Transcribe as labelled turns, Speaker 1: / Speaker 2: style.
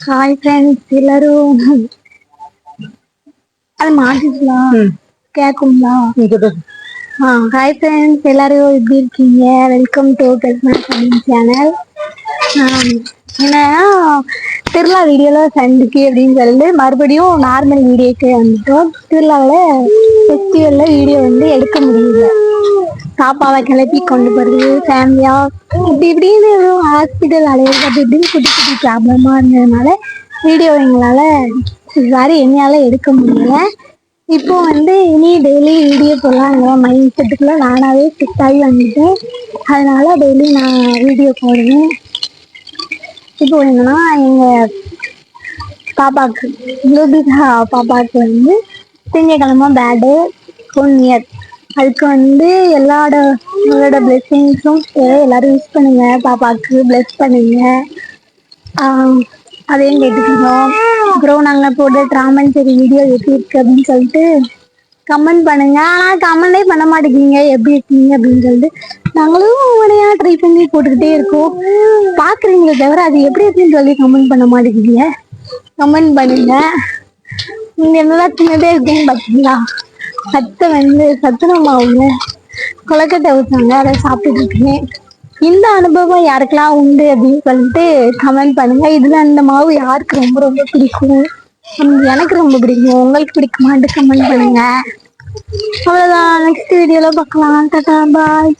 Speaker 1: Hi friends எல்லாரும். அது மாட்டிக்கலாம் கேட்குங்களா ஆ ஹாய் ஃப்ரெண்ட்ஸ் எல்லாரும் எப்படி இருக்கீங்க? வெல்கம் டு பெஸ்மன் சமையல் சேனல் ஏன்னா திருவிழா வீடியோவில் சண்டுக்கு அப்படின்னு சொல்லிட்டு மறுபடியும் நார்மல் வீடியோக்கு வந்துட்டோம். திருவிழாவில் ஃபெஸ்டிவலில் வீடியோ வந்து எடுக்க முடியல. பாப்பாவை கிளப்பி கொண்டு போகிறது ஃபேமிலியாக இப்படி இப்படின்னு ஹாஸ்பிட்டல் அலையிறது அப்படி இப்படின்னு குட்டி குட்டி ப்ராப்ளமாக இருந்ததுனால வீடியோ எங்களால் சாரி என்னால் எடுக்க முடியல. இப்போ வந்து இனி டெய்லி வீடியோ போடலாங்கிற மைண்ட் செட்டுக்குள்ள நானாவே ஃபிட் ஆகி வந்துட்டேன். அதனால டெய்லி நான் வீடியோ போடுவேன். இப்போ என்னன்னா எங்கள் பாப்பாவுக்கு லூபிகா பாப்பாவுக்கு வந்து திங்கக்கிழமை பேடு ஒன் இயர் அதுக்கு வந்து எல்லாரோட உங்களோட பிளெஸ்ஸிங்ஸும் எல்லாரும் யூஸ் பண்ணுங்க. பாப்பாவுக்கு பிளெஸ் பண்ணுங்க. அதையும் கேட்டுக்கிறோம் அப்புறம் நாங்கள் போட்ட ட்ராமன் சரி வீடியோ எப்படி இருக்கு அப்படின்னு சொல்லிட்டு கமெண்ட் பண்ணுங்க. ஆனால் கமெண்டே பண்ண மாட்டேங்கிறீங்க. எப்படி இருக்கீங்க அப்படின்னு சொல்லிட்டு நாங்களும் உடனே ட்ரை பண்ணி போட்டுக்கிட்டே இருக்கோம். பார்க்குறீங்களே தவிர அது எப்படி இருக்குன்னு சொல்லி கமெண்ட் பண்ண மாட்டேங்கிறீங்க. கமெண்ட் பண்ணுங்க. நீங்கள் என்னதான் சின்னதே இருக்கீங்க பார்த்தீங்களா சத்தை வந்து சத்துண மாவுல கொலக்கட்டை ஊற்றுவாங்க அதை சாப்பிட்டுட்டு இருக்கேன். இந்த அனுபவம் யாருக்கெல்லாம் உண்டு அப்படின்னு சொல்லிட்டு கமெண்ட் பண்ணுங்க. இதுல அந்த மாவு யாருக்கு ரொம்ப ரொம்ப பிடிக்கும்? எனக்கு ரொம்ப பிடிக்கும். உங்களுக்கு பிடிக்குமான்ட்டு கமெண்ட் பண்ணுங்க. அவ்வளவுதான். நெக்ஸ்ட் வீடியோல பார்க்கலாம். டாடா பாய்